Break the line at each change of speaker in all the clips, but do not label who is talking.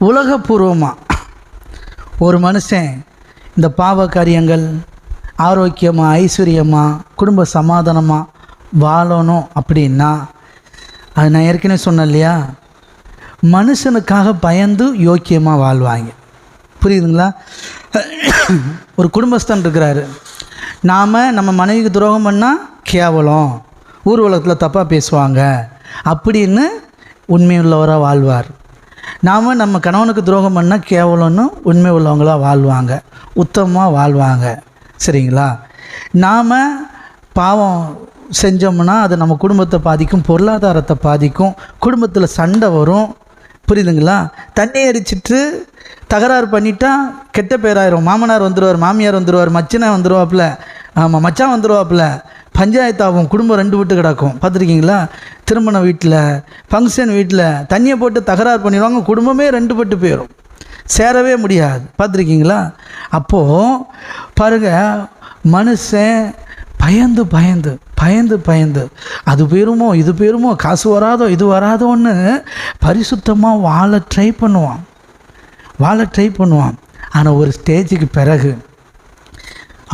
உலகபூர்வமாக ஒரு மனுஷன் இந்த பாவ காரியங்கள் ஆரோக்கியமாக ஐஸ்வர்யமாக குடும்ப சமாதானமாக வாழணும் அப்படின்னா அது நான் ஏற்கனவே சொன்னேன் இல்லையா? மனுஷனுக்காக பயந்து யோக்கியமாக வாழ்வாங்க. புரியுதுங்களா? ஒரு குடும்பஸ்தன் இருக்கிறாரு. நாம் நம்ம மனைவிக்கு துரோகம் பண்ணால் கேவலம். ஊர்வலத்தில் தப்பாக பேசுவாங்க. அப்படின்னு உண்மையுள்ளவராக வாழ்வார். நாம் நம்ம கணவனுக்கு துரோகம் பண்ணால் கேவலம்னு உண்மை உள்ளவங்களாக வாழ்வாங்க. உத்தமமாக வாழ்வாங்க. சரிங்களா? நாம் பாவம் செஞ்சோம்னா அது நம்ம குடும்பத்தை பாதிக்கும் பொருளாதாரத்தை பாதிக்கும் குடும்பத்தில் சண்டை வரும். புரியுதுங்களா? தண்ணி அடிச்சிட்டு தகராறு பண்ணிட்டா கெட்ட பேராயிரும். மாமனார் வந்துடுவார் மாமியார் வந்துடுவார் மச்சனை வந்துடுவாப்புல ஆமாம் மச்சான் வந்துடுவாப்புல பஞ்சாயத்து ஆகும் குடும்பம் ரெண்டு விட்டு கிடக்கும். பார்த்துருக்கீங்களா? திருமண வீட்டில் ஃபங்க்ஷன் வீட்டில் தண்ணியை போட்டு தகராறு பண்ணிடுவாங்க குடும்பமே ரெண்டு பட்டு போயிடும். சேரவே முடியாது. பார்த்துருக்கீங்களா? அப்போது பாருங்கள் மனுஷன் பயந்து பயந்து பயந்து பயந்து அது போயிருமோ இது போயிருமோ காசு வராதோ இது வராதோன்னு பரிசுத்தமாக வாழ ட்ரை பண்ணுவான். வாழ ட்ரை பண்ணுவான். ஆனால் ஒரு ஸ்டேஜுக்கு பிறகு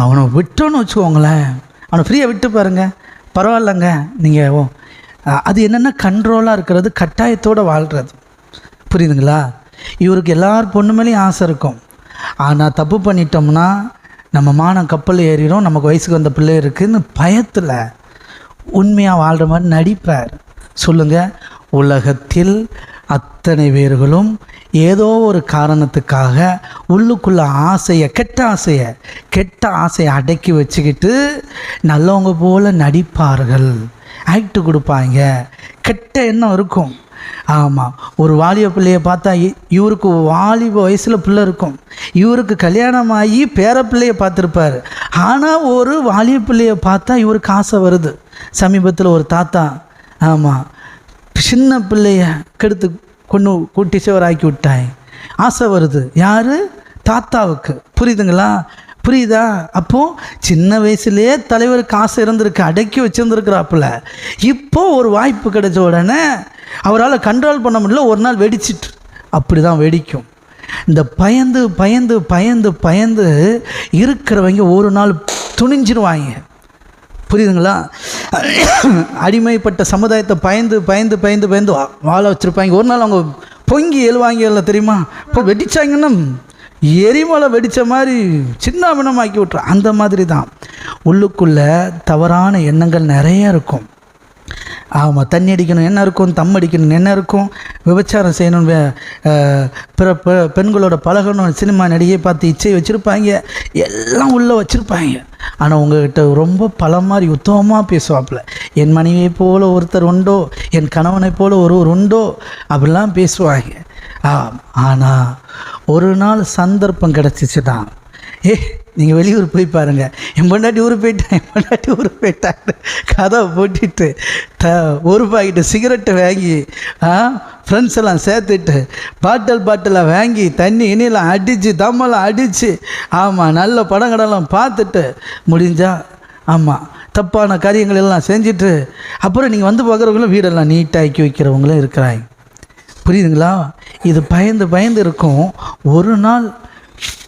அவனை விட்டோன்னு வச்சுக்கோங்களேன். அவனை ஃப்ரீயாக விட்டு பாருங்க. பரவாயில்லங்க. நீங்கள் அது என்னென்னா கண்ட்ரோலாக இருக்கிறது கட்டாயத்தோடு வாழ்கிறது புரியுதுங்களா? இவருக்கு எல்லார் பொண்ணு மேலேயும் ஆசை இருக்கும். ஆனால் தப்பு பண்ணிட்டோம்னா நம்ம மானம் கப்பல் ஏறிடும் நமக்கு வயசுக்கு வந்த பிள்ளை இருக்குதுன்னு பயத்தில் உண்மையாக வாழ்கிற மாதிரி நடிப்பார். சொல்லுங்கள் உலகத்தில் அத்தனை பேர்களும் ஏதோ ஒரு காரணத்துக்காக உள்ளுக்குள்ள ஆசையை கெட்ட ஆசையை கெட்ட ஆசையை அடக்கி வச்சுக்கிட்டு நல்லவங்க போல நடிப்பார்கள். ஆக்ட் கொடுப்பாங்க. கெட்ட எண்ணம் இருக்கும். ஆமாம் ஒரு வாலிப பிள்ளையை பார்த்தா இ- இவருக்கு வாலிப வயசில் பிள்ளை இருக்கும். இவருக்கு கல்யாணம் ஆகி பேர பிள்ளையை பார்த்துருப்பாரு. ஆனால் ஒரு வாலிப பிள்ளையை பார்த்தா இவருக்கு ஆசை வருது. சமீபத்தில் ஒரு தாத்தா ஆமாம் சின்ன பிள்ளைய கெடுத்து கொண்டு கூட்டி ஆக்கி விட்டாய். ஆசை வருது. யார்? தாத்தாவுக்கு. புரியுதுங்களா? புரியுதா? அப்போது சின்ன வயசுலேயே தலைவருக்கு ஆசை இருந்திருக்கு அடக்கி வச்சுருந்துருக்குறாப்புல. இப்போ ஒரு வாய்ப்பு கிடைச்ச உடனே அவரால் கண்ட்ரோல் பண்ண முடியல ஒரு நாள் வெடிச்சிட்டு அப்படி தான் வெடிக்கும். இந்த பயந்து பயந்து பயந்து பயந்து இருக்கிறவங்க ஒரு நாள் துணிஞ்சிருவாங்க. புரியுதுங்களா? அடிமைப்பட்ட சமுதாயத்தை பயந்து பயந்து பயந்து பயந்து வா- வாழ வச்சுருப்பாங்க. ஒரு நாள் அவங்க பொங்கி எழுவாங்க இல்லை தெரியுமா? இப்போ வெடிச்சாங்கன்னா எரிமலை வெடித்த மாதிரி சின்ன வினமாக்கி விட்ரும் அந்த மாதிரி தான் உள்ளுக்குள்ளே தவறான எண்ணங்கள் நிறைய இருக்கும். ஆமாம் தண்ணி அடிக்கணும் என்ன இருக்கும் தம் அடிக்கணும் என்ன இருக்கும். விபச்சாரம் செய்யணும் பிற பெ- பெண்களோட பழகணும். சினிமா நடிகை பார்த்து இச்சை வச்சுருப்பாங்க. எல்லாம் உள்ளே வச்சுருப்பாங்க. ஆனால் உங்ககிட்ட ரொம்ப பல மாதிரி உத்தமமாக பேசுவாப்புல. என் மனைவியை போல் ஒருத்தர் உண்டோ என் கணவனை போல் ஒருவர் உண்டோ அப்படிலாம் பேசுவாங்க. ஆ ஆனால் ஒரு நாள் சந்தர்ப்பம் கிடச்சிச்சுன்னா ஏ நீங்கள் வெளியூர் போய் பாருங்கள் என் பொண்டாட்டி ஊர் போயிட்டேன் என் பொண்டாட்டி ஊர் போயிட்டான்னு கதை போட்டிட்டு த ஒரு பாக்கெட்டு சிகரெட்டு வாங்கி ஆ ஃப்ரெண்ட்ஸ் எல்லாம் சேர்த்துட்டு பாட்டில் பாட்டிலாக வாங்கி தண்ணி இனியெல்லாம் அடித்து தம்மெல்லாம் அடித்து ஆமாம் நல்ல படம் கடலாம் பார்த்துட்டு முடிஞ்சால் ஆமாம் தப்பான காரியங்கள் எல்லாம் செஞ்சுட்டு அப்புறம் நீங்கள் வந்து பார்க்குறவங்களும் வீடெல்லாம் நீட்டாக்கி வைக்கிறவங்களும் இருக்கிறாங்க. புரியுதுங்களா? இது பயந்து பயந்து இருக்கும். ஒரு நாள்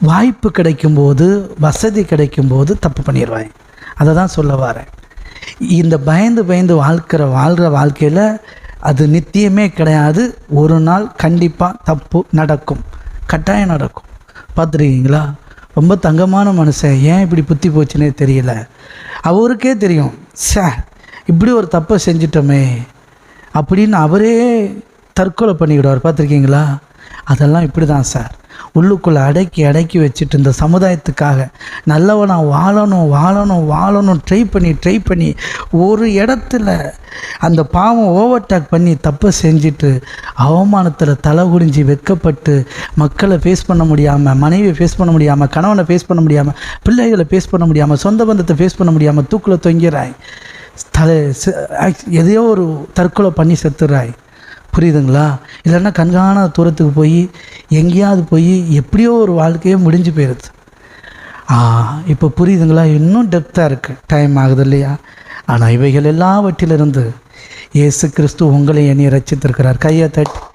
வாய்ப்பு கிடைக்கும்போது வசதி கிடைக்கும்போது தப்பு பண்ணிடுவாங்க அதை தான் சொல்ல வரேன். இந்த பயந்து பயந்து வாழ்க்கிற வாழ்கிற வாழ்க்கையில் அது நித்தியமே கிடையாது. ஒரு நாள் கண்டிப்பாக தப்பு நடக்கும். கட்டாயம் நடக்கும். பார்த்துருக்கீங்களா? ரொம்ப தங்கமான மனுஷன். ஏன் இப்படி புத்தி போச்சுன்னே தெரியல. அவருக்கே தெரியும். சார் இப்படி ஒரு தப்பை செஞ்சிட்டோமே அப்படின்னு அவரே தற்கொலை பண்ணிக்கிடுவார் பார்த்துருக்கீங்களா? அதெல்லாம் இப்படி தான் சார். உள்ளுக்குள்ளே அடக்கி அடக்கி வச்சுட்டு இந்த சமுதாயத்துக்காக நல்லவனாக வாழணும் வாழணும் வாழணும் ட்ரை பண்ணி ட்ரை பண்ணி ஒரு இடத்துல அந்த பாவம் ஓவர்டேக் பண்ணி தப்பை செஞ்சுட்டு அவமானத்தில் தலை குடிஞ்சு வெட்கப்பட்டு மக்களை ஃபேஸ் பண்ண முடியாமல் மனைவியை ஃபேஸ் பண்ண முடியாமல் கணவனை ஃபேஸ் பண்ண முடியாமல் பிள்ளைகளை ஃபேஸ் பண்ண முடியாமல் சொந்த பந்தத்தை ஃபேஸ் பண்ண முடியாமல் தூக்கில் தொங்கிறாய் தலை எதையோ ஒரு தற்கொலை பண்ணி செத்துறாய் புரியுதுங்களா? இல்லைன்னா கண்காண தூரத்துக்கு போய் எங்கேயாவது போய் எப்படியோ ஒரு வாழ்க்கையே முடிஞ்சு போயிடுது இப்போ புரியுதுங்களா? இன்னும் டெப்த்தாக இருக்குது டைம் ஆகுது இல்லையா? ஆனால் இவைகள் எல்லாவற்றிலிருந்து இயேசு கிறிஸ்து உங்களை என்னை ரச்சித்திருக்கிறார் கையை தட்டி.